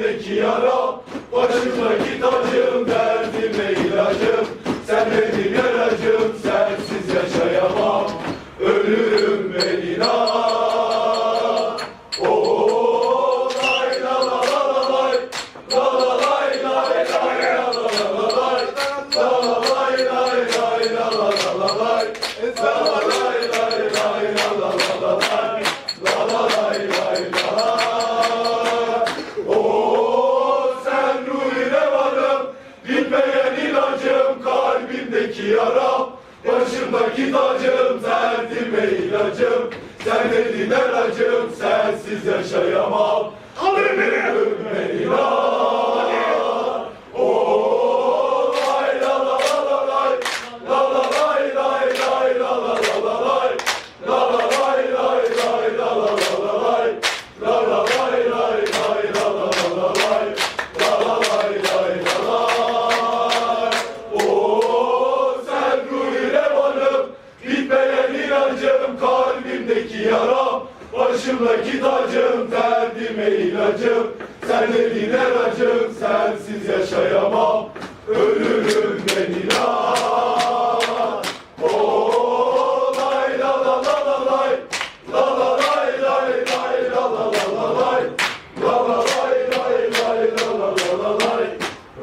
Başımdaki yara başımdaki kalbimdeki yara Başımdaki tacım sensin ve ilacım Sen dedin her acım sensiz yaşayamam. yaram Başımdaki tacım, derdime ilacım Sen dedin acım, sensiz yaşayamam.